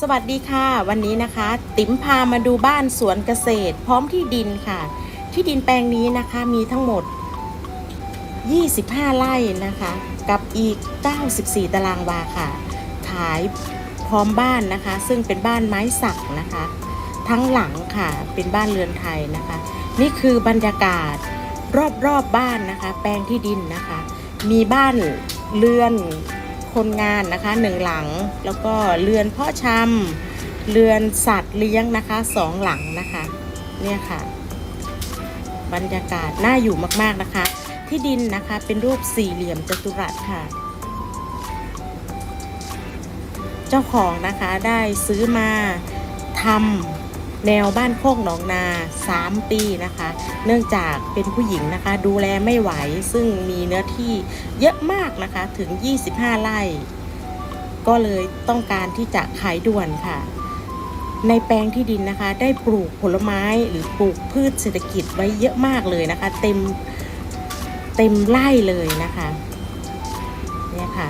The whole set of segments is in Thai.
สวัสดีค่ะ วันนี้นะคะ ติ๋มพามาดูบ้านสวนเกษตร พร้อมที่ดินค่ะ ที่ดินแปลงนี้นะคะมีทั้งหมด 25 ไร่นะคะ กับอีก 94 ตารางวาค่ะ ขายพร้อมบ้านนะคะ ซึ่งเป็นบ้านไม้สักนะคะ ทั้งหลังค่ะเป็นบ้านเรือนไทยนะคะ นี่คือบรรยากาศรอบๆบบ้านนะคะ แปลงที่ดินนะคะ มีบ้านเรือน คนงานนะคะหนึ่งหลัง แล้วก็เรือนเพาะชำเรือนสัตว์เลี้ยงนะคะสองหลังนะคะเนี่ยค่ะ บรรยากาศน่าอยู่มากๆนะคะ ที่ดินนะคะเป็นรูปสี่เหลี่ยมจัตุรัสค่ะ เจ้าของนะคะได้ซื้อมาทำ แนวบ้านโคกหนองนา 3 ปีนะคะ เนื่องจากเป็นผู้หญิงนะคะ ดูแลไม่ไหวซึ่งมีเนื้อที่เยอะมากนะคะถึง 25 ไร่ ก็เลยต้องการที่จะขายด่วนค่ะ ในแปลงที่ดินนะคะ ได้ปลูกผลไม้หรือปลูกพืชเศรษฐกิจไว้เยอะมากเลยนะคะ เต็มเต็มไร่เลยนะคะเนี่ยค่ะ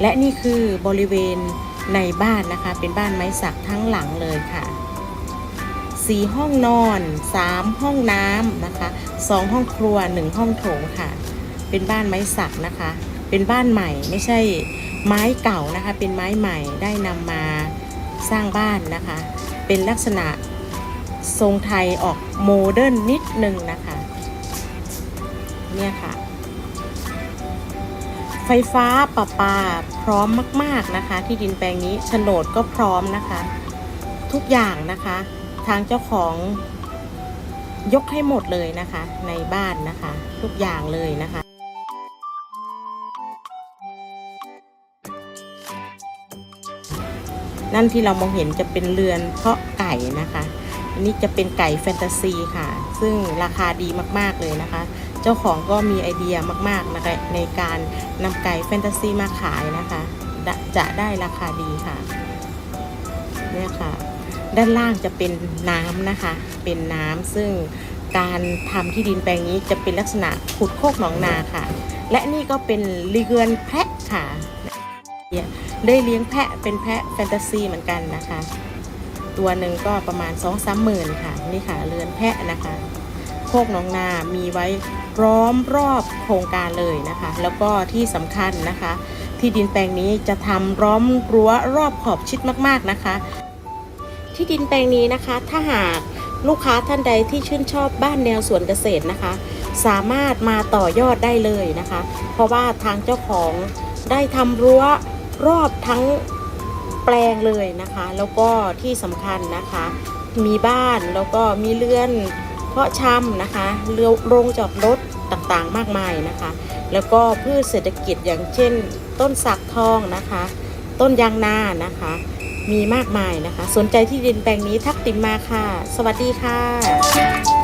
และนี่คือบริเวณในบ้านนะคะ เป็นบ้านไม้สักทั้งหลังเลยค่ะ สี่ห้องนอนสามห้องน้ำนะคะสองห้องครัวหนึ่งห้องโถงค่ะ เป็นบ้านไม้สักนะคะ เป็นบ้านใหม่ไม่ใช่ไม้เก่านะคะ เป็นไม้ใหม่ได้นำมาสร้างบ้านนะคะ เป็นลักษณะทรงไทยออกโมเดิร์นนิดนึงนะคะ เนี่ยค่ะ ไฟฟ้าประปาพร้อมมาก ๆนะคะ ที่ดินแปลงนี้โฉนดก็พร้อมนะคะ ทุกอย่างนะคะ ทางเจ้าของยกให้หมดเลยนะคะ ในบ้านนะคะ ทุกอย่างเลยนะคะนั่นที่เรามองเห็นจะเป็นเรือนเพาะไก่นะคะ อันนี้จะเป็นไก่แฟนตาซีค่ะ ซึ่งราคาดีมากๆเลยนะคะ เจ้าของก็มีไอเดียมากๆนะคะในการนำไก่แฟนตาซีมาขายนะคะดะจะได้ราคาดีค่ะ เนี่ยค่ะ ด้านล่างจะเป็นน้ำนะคะ เป็นน้ำซึ่งการทำที่ดินแปลงนี้จะเป็นลักษณะขุดโคกหนองนาค่ะ และนี่ก็เป็นเรือนแพะค่ะได้เลี้ยงแพะเป็นแพะแฟนตาซีเหมือนกันนะคะ ตัวหนึ่งก็ประมาณ2องสามหมื่นค่ะนี่ค่ะเรือนแพะนะคะ โคกหนองนามีไว้ร้อมรอบโครงการเลยนะคะ แล้วก็ที่สำคัญนะคะ ที่ดินแปลงนี้จะทำร้อมรั้วรอบขอบชิดมาก ๆนะคะ ที่ดินแปลงนี้นะคะ ถ้าหากลูกค้าท่านใดที่ชื่นชอบบ้านแนวสวนเกษตรนะคะ สามารถมาต่อยอดได้เลยนะคะ เพราะว่าทางเจ้าของได้ทำรั้วรอบทั้งแปลงเลยนะคะ แล้วก็ที่สำคัญนะคะ มีบ้านแล้วก็มีเรือนเพาะชำนะคะเรือโรงจอดรถต่างๆมากมายนะคะ แล้วก็พืชเศรษฐกิจอย่างเช่น ต้นสักทองนะคะ ต้นยางนานะคะ มีมากมายนะคะ สนใจที่ดินแปลงนี้ทักติมมาค่ะ สวัสดีค่ะ